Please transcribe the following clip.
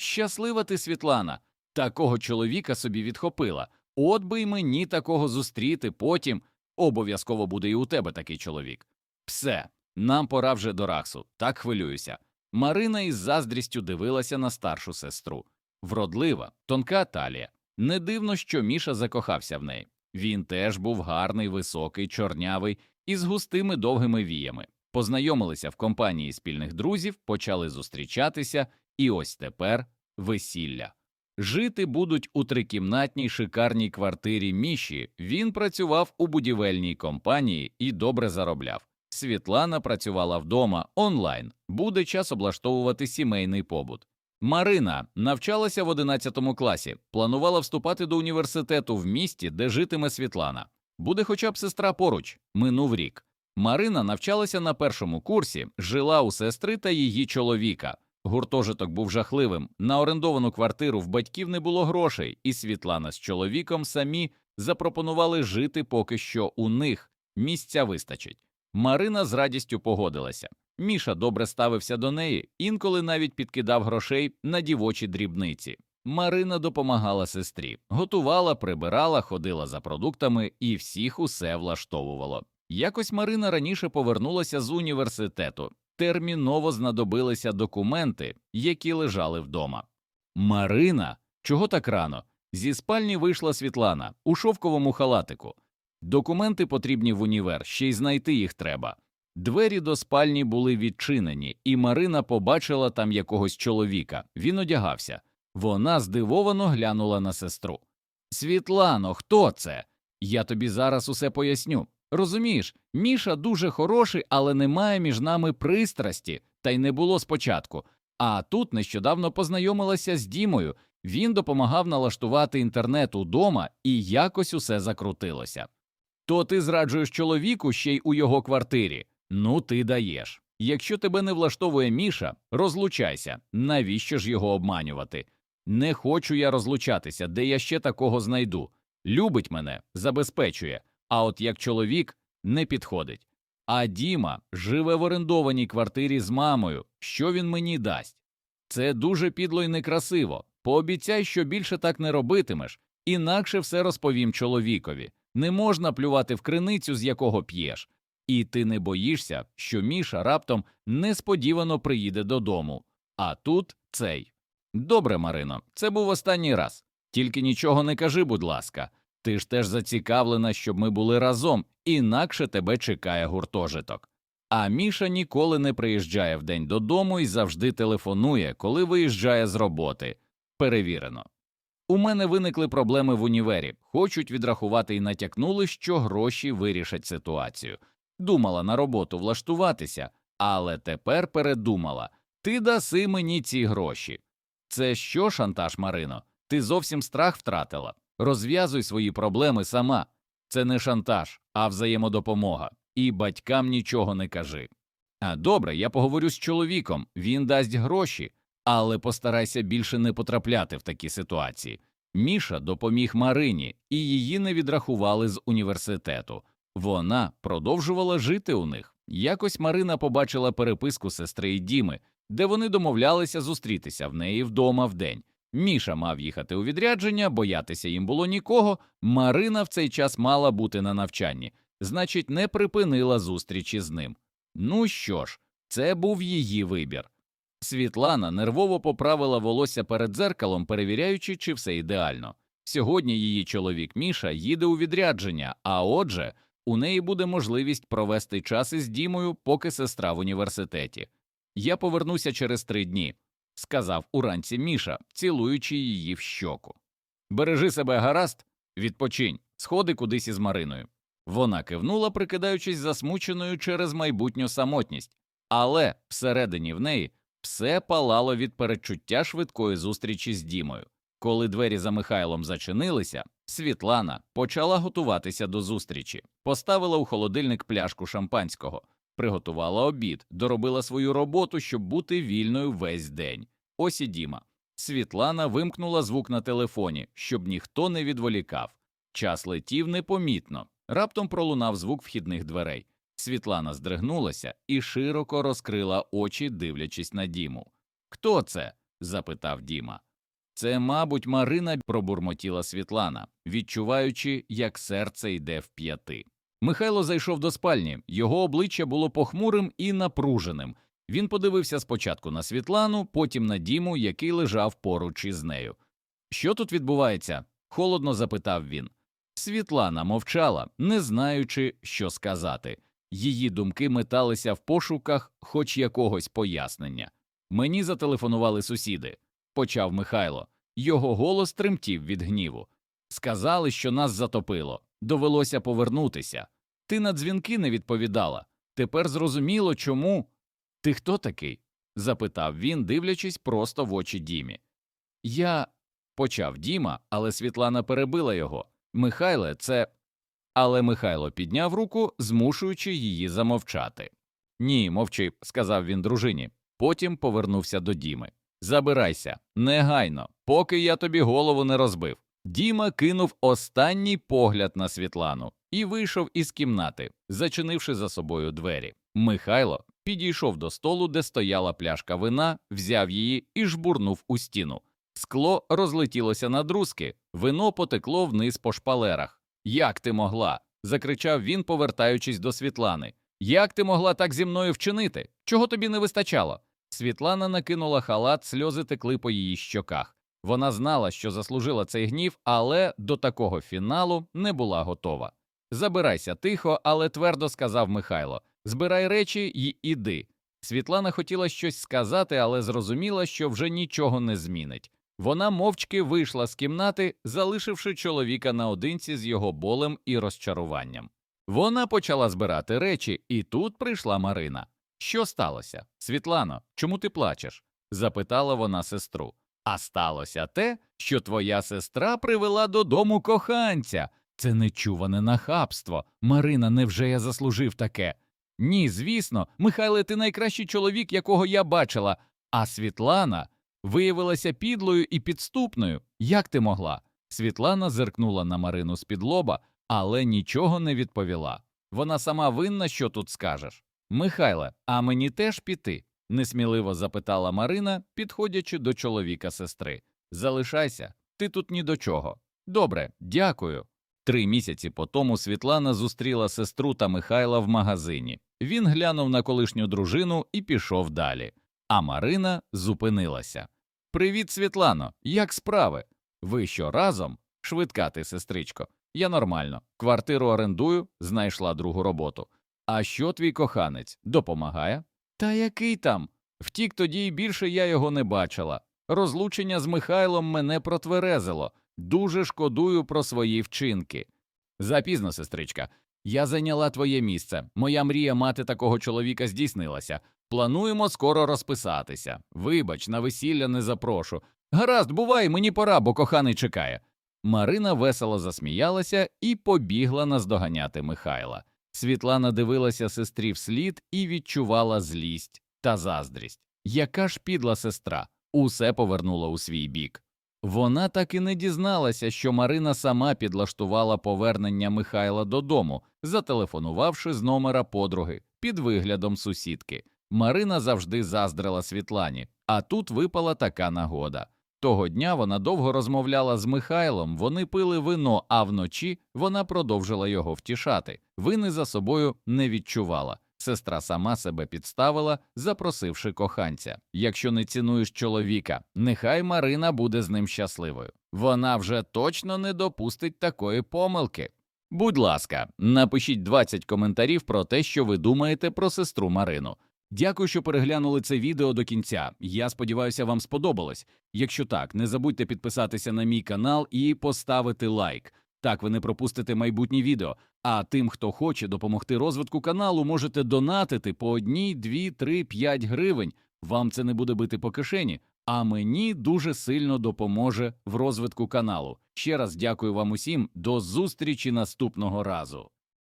Щаслива ти, Світлана, такого чоловіка собі відхопила. От би й мені такого зустріти потім. Обов'язково буде і у тебе такий чоловік. Все, нам пора вже до Рахсу, так хвилююся. Марина із заздрістю дивилася на старшу сестру. Вродлива, тонка талія. Не дивно, що Міша закохався в неї. Він теж був гарний, високий, чорнявий, із густими довгими віями. Познайомилися в компанії спільних друзів, почали зустрічатися, і ось тепер весілля. Жити будуть у трикімнатній шикарній квартирі Міші. Він працював у будівельній компанії і добре заробляв. Світлана працювала вдома онлайн. Буде час облаштовувати сімейний побут. Марина навчалася в 11 класі, планувала вступати до університету в місті, де житиме Світлана. Буде хоча б сестра поруч. Минув рік. Марина навчалася на першому курсі, жила у сестри та її чоловіка. Гуртожиток був жахливим. На орендовану квартиру в батьків не було грошей, і Світлана з чоловіком самі запропонували жити поки що у них. Місця вистачить. Марина з радістю погодилася. Міша добре ставився до неї, інколи навіть підкидав грошей на дівочі дрібниці. Марина допомагала сестрі, готувала, прибирала, ходила за продуктами і всіх усе влаштовувало. Якось Марина раніше повернулася з університету. Терміново знадобилися документи, які лежали вдома. Марина, чого так рано? Зі спальні вийшла Світлана у шовковому халатику. Документи потрібні в універ, ще й знайти їх треба. Двері до спальні були відчинені, і Марина побачила там якогось чоловіка. Він одягався. Вона здивовано глянула на сестру. Світлано, хто це? Я тобі зараз усе поясню. Розумієш, Міша дуже хороший, але немає між нами пристрасті, та й не було спочатку. А тут нещодавно познайомилася з Дімою. Він допомагав налаштувати інтернет удома, і якось усе закрутилося. То ти зраджуєш чоловіку ще й у його квартирі. Ну, ти даєш. Якщо тебе не влаштовує Міша, розлучайся. Навіщо ж його обманювати? Не хочу я розлучатися, де я ще такого знайду. Любить мене, забезпечує, а от як чоловік не підходить. А Діма живе в орендованій квартирі з мамою. Що він мені дасть? Це дуже підло і некрасиво. Пообіцяй, що більше так не робитимеш, інакше все розповім чоловікові. Не можна плювати в криницю, з якого п'єш. І ти не боїшся, що Міша раптом несподівано приїде додому. А тут цей. Добре, Марино, це був останній раз. Тільки нічого не кажи, будь ласка. Ти ж теж зацікавлена, щоб ми були разом, інакше тебе чекає гуртожиток. А Міша ніколи не приїжджає вдень додому і завжди телефонує, коли виїжджає з роботи. Перевірено. У мене виникли проблеми в універі, хочуть відрахувати і натякнули, що гроші вирішать ситуацію. Думала на роботу влаштуватися, але тепер передумала ти даси мені ці гроші. Це що, шантаж, Марино? Ти зовсім страх втратила. Розв'язуй свої проблеми сама. Це не шантаж, а взаємодопомога. І батькам нічого не кажи. А добре, я поговорю з чоловіком, він дасть гроші, але постарайся більше не потрапляти в такі ситуації. Міша допоміг Марині, і її не відрахували з університету. Вона продовжувала жити у них. Якось Марина побачила переписку сестри і Діми, де вони домовлялися зустрітися в неї вдома вдень. Міша мав їхати у відрядження, боятися їм було нікого. Марина в цей час мала бути на навчанні, значить, не припинила зустрічі з ним. Ну що ж, це був її вибір. Світлана нервово поправила волосся перед дзеркалом, перевіряючи, чи все ідеально. Сьогодні її чоловік Міша їде у відрядження, а отже, у неї буде можливість провести час із Дімою, поки сестра в університеті. Я повернуся через три дні, сказав уранці Міша, цілуючи її в щоку. Бережи себе гаразд, відпочинь, сходи кудись із Мариною. Вона кивнула, прикидаючись засмученою через майбутню самотність, але всередині в неї все палало від передчуття швидкої зустрічі з Дімою. Коли двері за Михайлом зачинилися, Світлана почала готуватися до зустрічі, поставила у холодильник пляшку шампанського, приготувала обід, доробила свою роботу, щоб бути вільною весь день. Ось і Діма. Світлана вимкнула звук на телефоні, щоб ніхто не відволікав. Час летів непомітно. Раптом пролунав звук вхідних дверей. Світлана здригнулася і широко розкрила очі, дивлячись на Діму. Хто це? запитав Діма. Це, мабуть, Марина пробурмотіла Світлана, відчуваючи, як серце йде в п'яти. Михайло зайшов до спальні, його обличчя було похмурим і напруженим. Він подивився спочатку на Світлану, потім на Діму, який лежав поруч із нею. Що тут відбувається? холодно запитав він. Світлана мовчала, не знаючи, що сказати. Її думки металися в пошуках хоч якогось пояснення. Мені зателефонували сусіди, почав Михайло. Його голос тремтів від гніву. Сказали, що нас затопило. Довелося повернутися. Ти на дзвінки не відповідала. Тепер зрозуміло, чому. Ти хто такий? запитав він, дивлячись просто в очі Дімі. Я почав Діма, але Світлана перебила його. Михайле, це. Але Михайло підняв руку, змушуючи її замовчати. Ні, мовчи, сказав він дружині. Потім повернувся до Діми. Забирайся, негайно, поки я тобі голову не розбив. Діма кинув останній погляд на Світлану і вийшов із кімнати, зачинивши за собою двері. Михайло підійшов до столу, де стояла пляшка вина, взяв її і жбурнув у стіну. Скло розлетілося на друзки, вино потекло вниз по шпалерах. Як ти могла? закричав він, повертаючись до Світлани. Як ти могла так зі мною вчинити? Чого тобі не вистачало? Світлана накинула халат, сльози текли по її щоках. Вона знала, що заслужила цей гнів, але до такого фіналу не була готова. Забирайся тихо, але твердо сказав Михайло. Збирай речі й іди. Світлана хотіла щось сказати, але зрозуміла, що вже нічого не змінить. Вона мовчки вийшла з кімнати, залишивши чоловіка наодинці з його болем і розчаруванням. Вона почала збирати речі, і тут прийшла Марина. Що сталося? Світлано, чому ти плачеш? запитала вона сестру. А сталося те, що твоя сестра привела додому коханця. Це нечуване нахабство. Марина, невже я заслужив таке? Ні, звісно, Михайле, ти найкращий чоловік, якого я бачила, а Світлана виявилася підлою і підступною. Як ти могла? Світлана зиркнула на Марину з-під лоба, але нічого не відповіла. Вона сама винна, що тут скажеш. Михайле, а мені теж піти? Несміливо запитала Марина, підходячи до чоловіка сестри. Залишайся, ти тут ні до чого. Добре, дякую. Три місяці по тому Світлана зустріла сестру та Михайла в магазині. Він глянув на колишню дружину і пішов далі. А Марина зупинилася. Привіт, Світлано, як справи? Ви що разом? Швидка ти, сестричко. Я нормально. Квартиру орендую, знайшла другу роботу. А що твій коханець допомагає? Та який там? Втік тоді і більше я його не бачила. Розлучення з Михайлом мене протверезило. Дуже шкодую про свої вчинки. Запізно, сестричка. Я зайняла твоє місце. Моя мрія мати такого чоловіка здійснилася. Плануємо скоро розписатися. Вибач, на весілля не запрошу. Гаразд, бувай, мені пора, бо коханий чекає. Марина весело засміялася і побігла наздоганяти Михайла. Світлана дивилася сестрі вслід і відчувала злість та заздрість. Яка ж підла сестра, усе повернула у свій бік. Вона так і не дізналася, що Марина сама підлаштувала повернення Михайла додому, зателефонувавши з номера подруги під виглядом сусідки. Марина завжди заздрила Світлані, а тут випала така нагода. Того дня вона довго розмовляла з Михайлом, вони пили вино, а вночі вона продовжила його втішати. Вини за собою не відчувала. Сестра сама себе підставила, запросивши коханця. Якщо не цінуєш чоловіка, нехай Марина буде з ним щасливою. Вона вже точно не допустить такої помилки. Будь ласка, напишіть 20 коментарів про те, що ви думаєте про сестру Марину. Дякую, що переглянули це відео до кінця. Я сподіваюся, вам сподобалось. Якщо так, не забудьте підписатися на мій канал і поставити лайк. Так ви не пропустите майбутні відео. А тим, хто хоче допомогти розвитку каналу, можете донатити по одній, дві, три, п'ять гривень. Вам це не буде бити по кишені, а мені дуже сильно допоможе в розвитку каналу. Ще раз дякую вам усім. До зустрічі наступного разу.